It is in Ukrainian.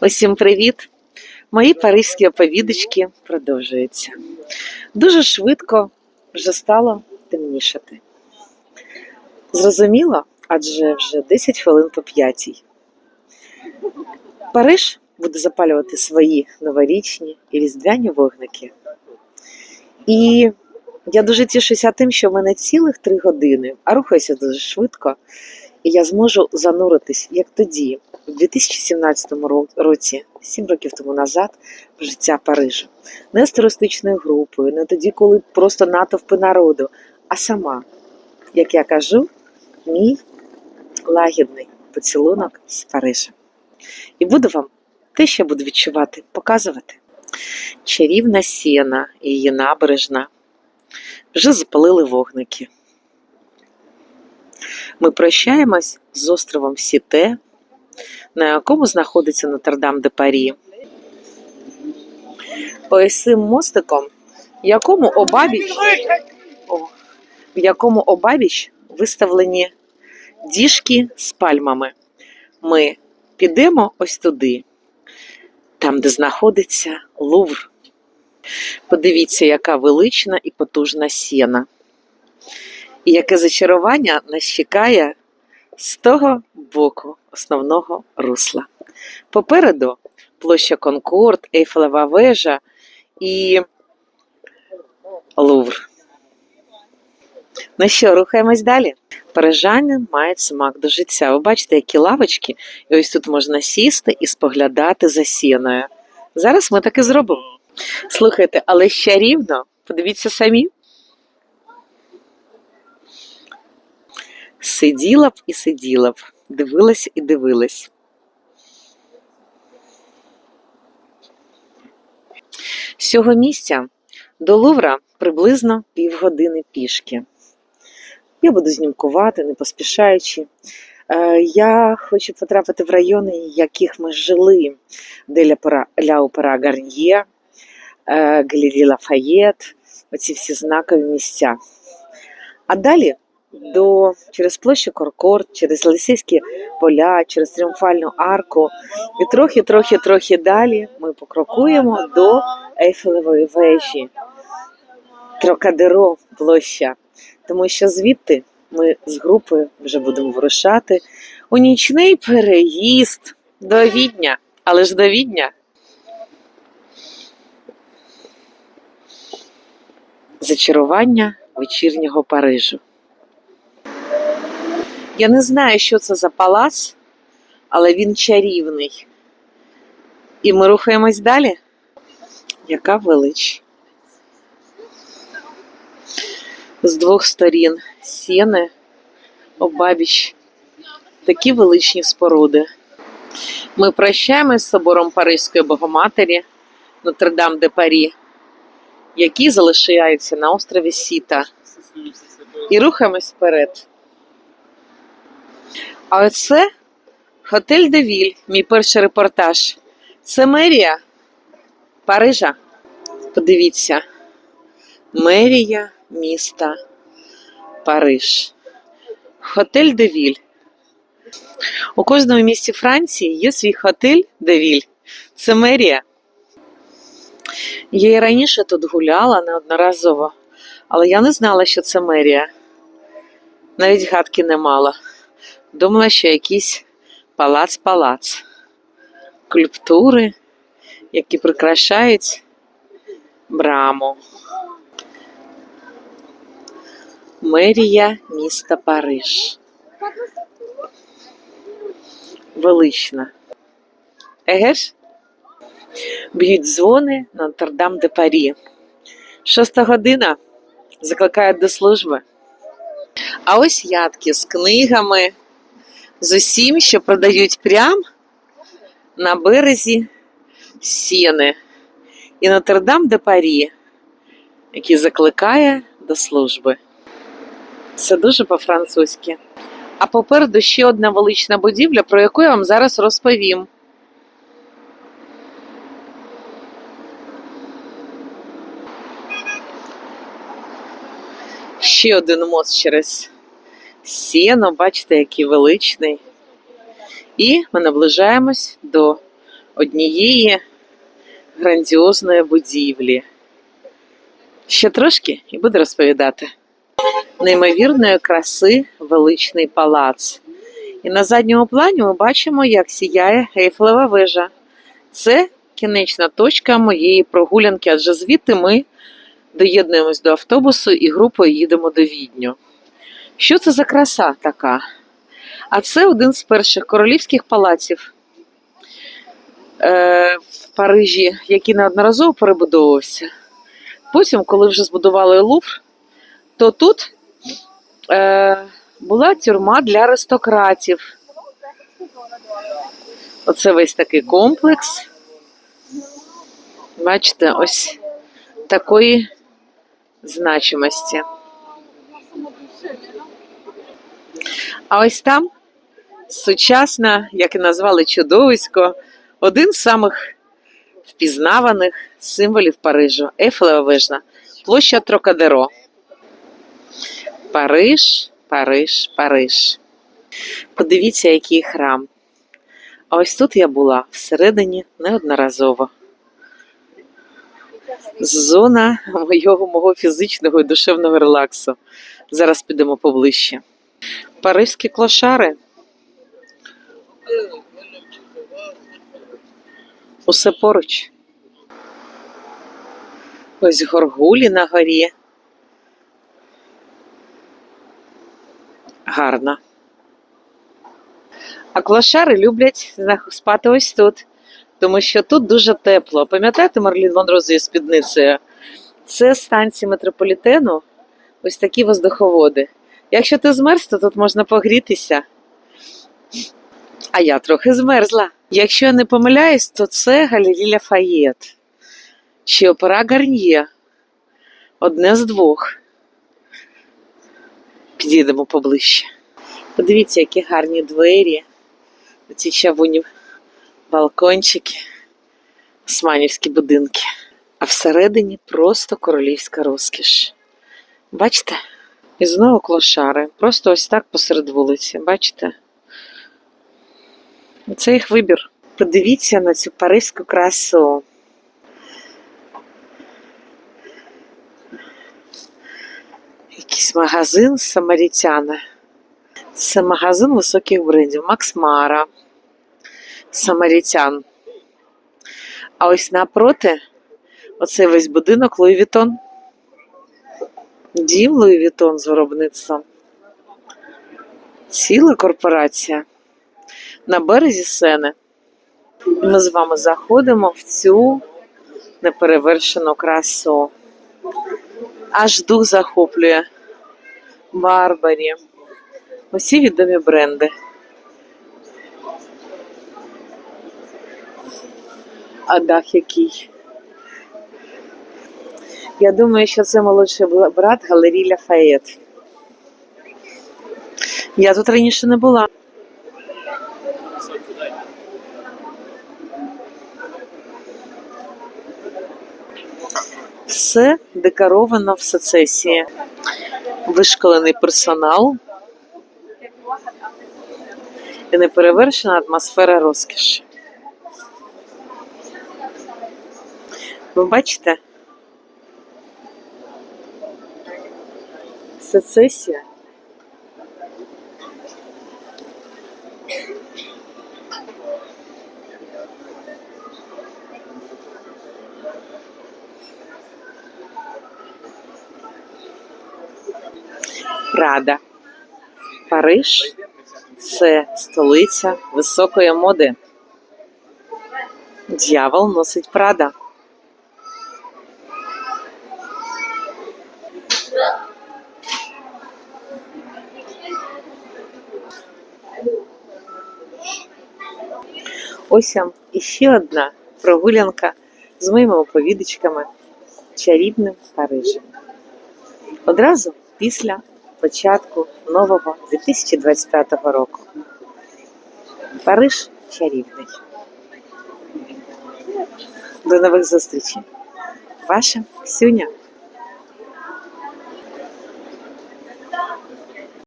Усім привіт! Мої паризькі оповідочки продовжуються. Дуже швидко вже стало темнішати. Зрозуміло, адже вже 10 хвилин по п'ятій. Париж буде запалювати свої новорічні і різдвяні вогники. І я дуже тішуся тим, що в мене цілих три години, а рухаюся дуже швидко, і я зможу зануритись, як тоді, у 2017 році, сім років тому назад, в життя Парижу. Не з туристичною групою, не тоді, коли просто натовпи народу, а сама, як я кажу, мій лагідний поцілунок з Парижа. І буду вам те, що буду відчувати, показувати. Чарівна сіна її набережна вже запалили вогники. Ми прощаємось з островом Сіте, на якому знаходиться Нотр-Дам де Парі. Ось цим мостиком, якому обабіч, в якому обабіч виставлені діжки з пальмами. Ми підемо ось туди, там, де знаходиться Лувр. Подивіться, яка велична і потужна сіна. І яке зачарування нас чекає з того боку основного русла. Попереду площа Конкорд, Ейфелева вежа і Лувр. Ну що, рухаємось далі. Парижани мають смак до життя. Ви бачите, які лавочки, і ось тут можна сісти і споглядати за сіною. Зараз ми так і зробимо. Слухайте, але ще рівно, подивіться самі. Сиділа б і сиділа б, дивилась і дивилась. З цього місця до Лувра приблизно півгодини пішки. Я буду знімкувати, не поспішаючи. Е, Я хочу потрапити в райони, в яких ми жили, де ля Опера Гарньє, е, Галерій Лафаєт, оці всі знакові місця. А далі до, через площу Коркорд, через Лисейські поля, через Тріумфальну арку. І трохи, трохи, трохи далі ми покрокуємо до Ейфелевої вежі, Трокадеро площа. Тому що звідти ми з групою вже будемо вирушати у нічний переїзд до Відня. Але ж до Відня. Зачарування вечірнього Парижу. Я не знаю, що це за палац, але він чарівний. І ми рухаємось далі. Яка велич. З двох сторін сіни, обабіч, такі величні споруди. Ми прощаємось з собором Паризької Богоматері Нотр-Дам де Парі, який залишається на острові Сіта, і рухаємось вперед. А оце Готель де Віль, мій перший репортаж. Це мерія Парижа. Подивіться. Мерія міста Париж. Готель де Віль. У кожному місті Франції є свій готель де Віль. Це мерія. Я і раніше тут гуляла неодноразово, але я не знала, що це мерія. Навіть гадки не мала. Думала, що якийсь палац-палац. Скульптури, які прикрашають браму. Мерія міста Париж. Велична. Еге ж? Б'ють дзвони на Нотр-Дам де Парі. Шоста година. Закликають до служби. А ось ядки з книгами, з усім, що продають прямо на березі Сіни. І Нотр-Дам де Парі, який закликає до служби. Це дуже по-французьки. А попереду ще одна велична будівля, про яку я вам зараз розповім. Ще один мост через Сіну, бачите, який величний. І ми наближаємось до однієї грандіозної будівлі. Ще трошки і буду розповідати. Неймовірної краси величний палац. І на задньому плані ми бачимо, як сіяє Гейфлева вежа. Це кінечна точка моєї прогулянки, адже звідти ми доєднуємось до автобусу і групою їдемо до Відню. Що це за краса така? А це один з перших королівських палаців е, в Парижі, який неодноразово перебудовувався. Потім, коли вже збудували Лувр, то тут е, була тюрма для аристократів. Оце весь такий комплекс. Бачите, ось такої значимості. А ось там сучасна, як і назвали чудовисько, один з самих впізнаваних символів Парижу Ейфелева вежа, площа Трокадеро. Париж, Париж, Париж. Подивіться, який храм. А ось тут я була всередині неодноразово. Зона моєго, мого фізичного і душевного релаксу. Зараз підемо поближче. Паризькі клошари. Усе поруч. Ось горгулі на горі. Гарно. А клошари люблять спати ось тут, тому що тут дуже тепло. Пам'ятаєте Марлін Монро з її спідницею? Це станції метрополітену, ось такі воздуховоди. Якщо ти змерз, то тут можна погрітися. А я трохи змерзла. Якщо я не помиляюсь, то це Галерій Лафаєт чи опера Гарньє. Одне з двох. Підійдемо поближче. Подивіться, які гарні двері, ці чавуні балкончики, османівські будинки. А всередині просто королівська розкіш. Бачите? І знову клошари. Просто ось так посеред вулиці. Бачите? Це їх вибір. Подивіться на цю паризьку красу. Якийсь магазин Самарітяна. Це магазин високих брендів. Макс Мара. Самарітян. А ось напроти оцей весь будинок Луї Вітон. Дім Луї Вітон з виробництвом. Ціла корпорація. На березі сени. Ми з вами заходимо в цю неперевершену красу. Аж дух захоплює. Барбарі. Усі відомі бренди. А дах який. Я думаю, що це молодший брат Галерій Лафаєт. Я тут раніше не була. Все декоровано в сецесії. Вишколений персонал і неперевершена атмосфера розкіші. Ви бачите? Сецесія. Прада. Париж це столиця високої моди. Д'явол носить Прада. Ось вам іще одна прогулянка з моїми оповідочками чарівним Парижем. Одразу після початку нового 2025 року. Париж чарівний. До нових зустрічей. Ваша Сюня.